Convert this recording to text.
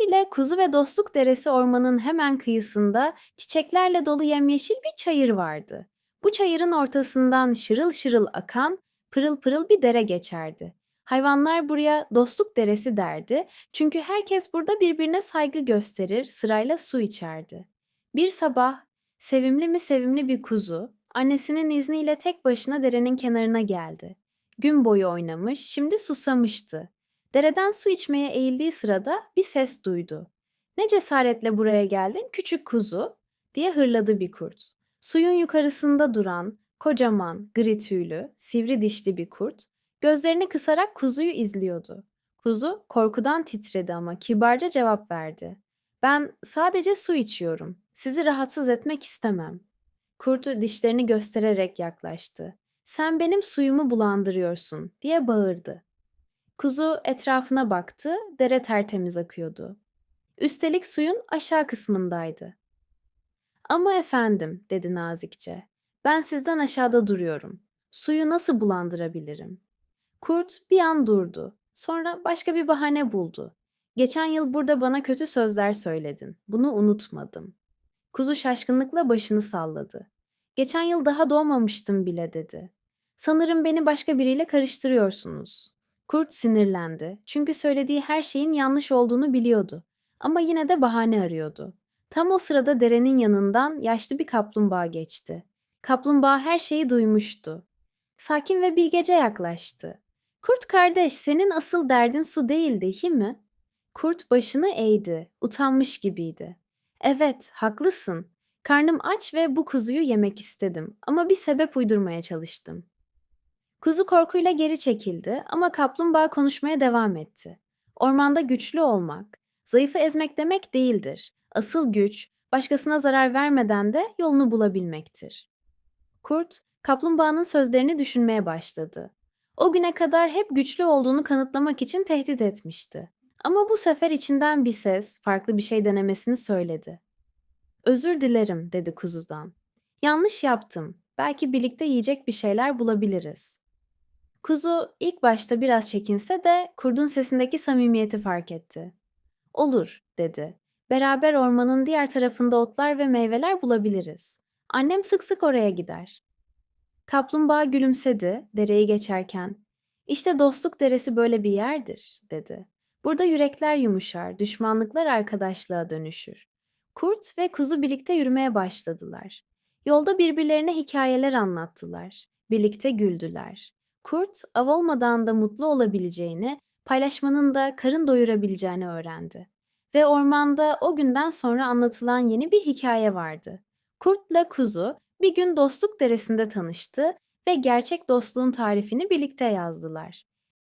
ile Kuzu ve Dostluk Deresi ormanın hemen kıyısında çiçeklerle dolu yemyeşil bir çayır vardı. Bu çayırın ortasından şırıl şırıl akan, pırıl pırıl bir dere geçerdi. Hayvanlar buraya Dostluk Deresi derdi çünkü herkes burada birbirine saygı gösterir, sırayla su içerdi. Bir sabah sevimli mi sevimli bir kuzu annesinin izniyle tek başına derenin kenarına geldi. Gün boyu oynamış, şimdi susamıştı. Dereden su içmeye eğildiği sırada bir ses duydu. "Ne cesaretle buraya geldin küçük kuzu?" diye hırladı bir kurt. Suyun yukarısında duran, kocaman, gri tüylü, sivri dişli bir kurt, gözlerini kısarak kuzuyu izliyordu. Kuzu korkudan titredi ama kibarca cevap verdi. "Ben sadece su içiyorum. Sizi rahatsız etmek istemem." Kurt dişlerini göstererek yaklaştı. "Sen benim suyumu bulandırıyorsun." diye bağırdı. Kuzu etrafına baktı, dere tertemiz akıyordu. Üstelik suyun aşağı kısmındaydı. Ama efendim, dedi nazikçe, ben sizden aşağıda duruyorum. Suyu nasıl bulandırabilirim? Kurt bir an durdu. Sonra başka bir bahane buldu. Geçen yıl burada bana kötü sözler söyledin. Bunu unutmadım. Kuzu şaşkınlıkla başını salladı. Geçen yıl daha doğmamıştım bile dedi. Sanırım beni başka biriyle karıştırıyorsunuz. Kurt sinirlendi. Çünkü söylediği her şeyin yanlış olduğunu biliyordu. Ama yine de bahane arıyordu. Tam o sırada derenin yanından yaşlı bir kaplumbağa geçti. Kaplumbağa her şeyi duymuştu. Sakin ve bilgece yaklaştı. Kurt kardeş, senin asıl derdin su değil değil mi? Kurt başını eğdi. Utanmış gibiydi. Evet, haklısın. Karnım aç ve bu kuzuyu yemek istedim ama bir sebep uydurmaya çalıştım. Kuzu korkuyla geri çekildi ama kaplumbağa konuşmaya devam etti. Ormanda güçlü olmak, zayıfı ezmek demek değildir. Asıl güç, başkasına zarar vermeden de yolunu bulabilmektir. Kurt, kaplumbağanın sözlerini düşünmeye başladı. O güne kadar hep güçlü olduğunu kanıtlamak için tehdit etmişti. Ama bu sefer içinden bir ses, farklı bir şey denemesini söyledi. Özür dilerim, dedi kuzudan. Yanlış yaptım. Belki birlikte yiyecek bir şeyler bulabiliriz. Kuzu ilk başta biraz çekinse de kurdun sesindeki samimiyeti fark etti. Olur, dedi. Beraber ormanın diğer tarafında otlar ve meyveler bulabiliriz. Annem sık sık oraya gider. Kaplumbağa gülümsedi dereyi geçerken. İşte dostluk deresi böyle bir yerdir, dedi. Burada yürekler yumuşar, düşmanlıklar arkadaşlığa dönüşür. Kurt ve kuzu birlikte yürümeye başladılar. Yolda birbirlerine hikayeler anlattılar. Birlikte güldüler. Kurt, av olmadan da mutlu olabileceğini, paylaşmanın da karın doyurabileceğini öğrendi. Ve ormanda o günden sonra anlatılan yeni bir hikaye vardı. Kurtla kuzu bir gün dostluk deresinde tanıştı ve gerçek dostluğun tarifini birlikte yazdılar.